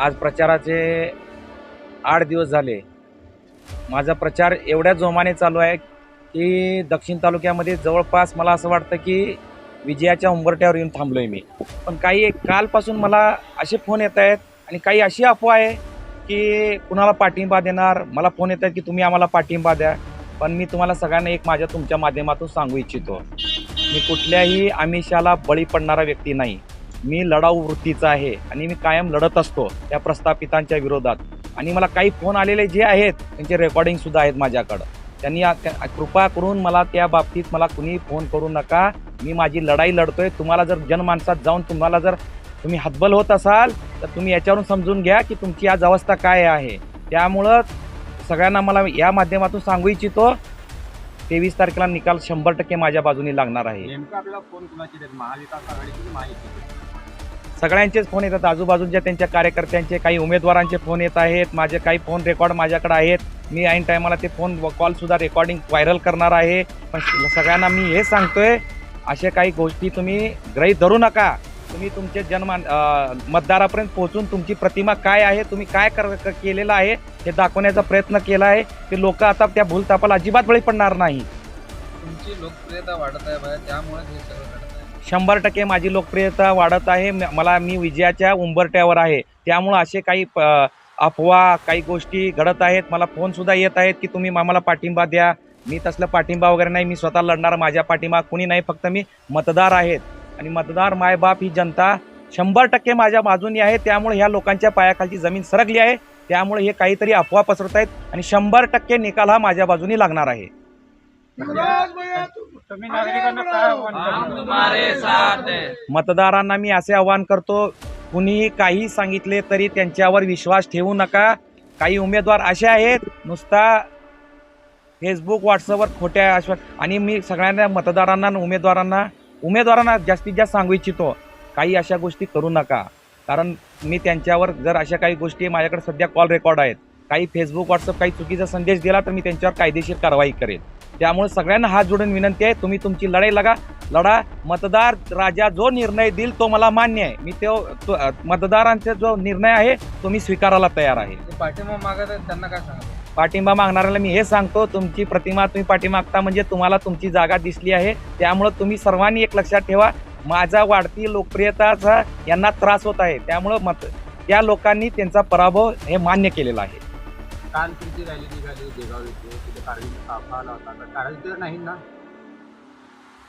आज प्रचाराचे आठ दिवस झाले. माझा प्रचार एवढ्या जोमाने चालू आहे की दक्षिण तालुक्यामध्ये जवळपास मला असं वाटतं की विजयाच्या उंबरट्यावर येऊन थांबलो आहे मी. पण काही कालपासून मला असे फोन येत आहेत आणि काही अशी अफवा आहे की कुणाला पाठिंबा देणार? मला फोन येत आहेत की तुम्ही आम्हाला पाठिंबा द्या. पण मी तुम्हाला सगळ्यांना एक माझ्या तुमच्या माध्यमातून सांगू इच्छितो. मी कुठल्याही आमिषाला बळी पडणारा व्यक्ती नाही. मी लढाऊ वृत्तीचा आहे आणि मी कायम लढत असतो त्या प्रस्थापितांच्या विरोधात. आणि मला काही फोन आलेले जे आहेत त्यांचे रेकॉर्डिंग सुद्धा आहेत माझ्याकडं. त्यांनी कृपा करून मला त्या बाबतीत मला कुणी फोन करू नका. मी माझी लढाई लढतोय. तुम्हाला जर जनमानसात जाऊन तुम्हाला जर तुम्ही हतबल होत असाल तर तुम्ही याच्यावरून समजून घ्या की तुमची आज अवस्था काय आहे. त्यामुळं सगळ्यांना मला या माध्यमातून सांगू इच्छितो तेवीस तारखेला निकाल शंभर टक्के माझ्या बाजूने लागणार आहे. नेमका आपल्याला फोन कुणाची महाविकास आघाडीची माहिती. सगळ्यांचेच फोन येतात. आजूबाजूच्या त्यांच्या कार्यकर्त्यांचे काही उमेदवारांचे फोन येत आहेत. माझे काही फोन रेकॉर्ड माझ्याकडे आहेत. मी ऐन टायमाला ते फोन कॉलसुद्धा रेकॉर्डिंग व्हायरल करणार आहे. पण सगळ्यांना मी हे सांगतोय अशा काही गोष्टी तुम्ही ग्रहीत धरू नका. तुम्ही तुमचे जन्म मतदारापर्यंत पोहोचून तुमची प्रतिमा काय आहे तुम्ही काय कर केलेलं आहे हे दाखवण्याचा प्रयत्न केला आहे. ते लोक आता त्या भूलतापाला अजिबात बळी पडणार नाही. तुमची लोकप्रियता वाढत आहे त्यामुळे हे सगळं शंभर टक्के माझी लोकप्रियता वाढत आहे. मला मी विजयाच्या उंबरट्यावर आहे. त्यामुळं असे काही प- अफवा काही गोष्टी घडत आहेत. मला फोनसुद्धा येत आहेत की तुम्ही आम्हाला पाठिंबा द्या. मी तसलं पाठिंबा वगैरे नाही. मी स्वतः लढणार माझ्या पाठिंबा कुणी नाही. फक्त मी मतदार आहेत. आणि मतदार मायबाप ही जनता शंभर टक्के माझ्या बाजूनी आहे. त्यामुळे ह्या लोकांच्या पायाखालची जमीन सरकली आहे. त्यामुळे हे काहीतरी अफवा पसरत आहेत. आणि शंभर टक्के निकाल हा माझ्या बाजूनी लागणार आहे. मतदारांना मी असे आवाहन करतो कुणीही काही सांगितले तरी त्यांच्यावर विश्वास ठेवू नका. काही उमेदवार असे आहेत नुसता फेसबुक व्हॉट्सअपवर खोट्या आश्वास आणि मी सगळ्यांना मतदारांना उमेदवारांना उमेदवारांना जास्तीत जास्त सांगू इच्छितो काही अशा गोष्टी करू नका. कारण मी त्यांच्यावर जर अशा काही गोष्टी माझ्याकडे सध्या कॉल रेकॉर्ड आहेत. काही फेसबुक व्हॉट्सअप काही चुकीचा संदेश दिला तर मी त्यांच्यावर कायदेशीर कारवाई करेन. त्यामुळे सगळ्यांना हात जोडून विनंती आहे तुम्ही तुमची लढाई लगा लढा. मतदार राजा जो निर्णय देईल तो मला मान्य आहे. मी तो मतदारांचा जो निर्णय आहे तो मी स्वीकारायला तयार आहे. पाठिंबा मागत त्यांना काय सांगा पाठिंबा मागणाऱ्याला मी हे सांगतो तुमची प्रतिमा तुम्ही पाठीमागता म्हणजे तुम्हाला तुमची जागा दिसली आहे. त्यामुळं तुम्ही सर्वांनी एक लक्षात ठेवा माझा वाढती लोकप्रियताचा यांना त्रास होत आहे. त्यामुळं मत त्या लोकांनी त्यांचा पराभव हे मान्य केलेला आहे. काल तुमची रॅली निघाली देगाव येथे तिथे कारगिलचा ताफा आला होता. तर कारगिल नाही ना?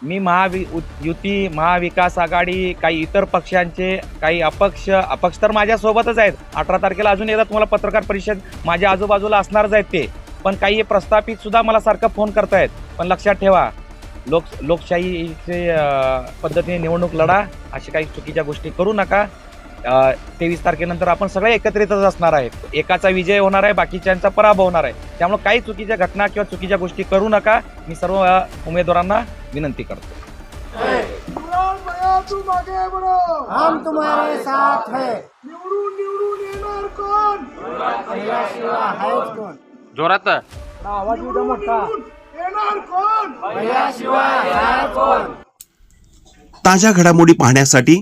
मी महावि उ- युती महाविकास आघाडी काही इतर पक्षांचे काही अपक्ष अपक्ष तर माझ्यासोबतच आहेत. अठरा तारखेला अजून एकदा तुम्हाला पत्रकार परिषद माझ्या आजूबाजूला असणारच आहेत ते. पण काही प्रस्थापित सुद्धा मला सारखं फोन करतायत. पण लक्षात ठेवा लोक लोकशाहीचे अं, पद्धतीने निवडणूक लढा अशा काही चुकीच्या गोष्टी करू नका. तेवीस तारखेनंतर आपण सगळे एकत्रितच असणार आहेत. एकाचा विजय होणार आहे बाकीच्यांचा पराभव होणार आहे. त्यामुळे काही चुकीच्या घटना किंवा चुकीच्या गोष्टी करू नका. मी सर्व उमेदवारांना विनंती करतो. हम तुम्हारे साथ है। निवडून निवडून येणार कोण भैयाशिवाय आहेच कोण जोरात आवाज उद्या मोठा। येणार कोण भैयाशिवाय आहे कोण ताज्या घडामोडी पाहण्यासाठी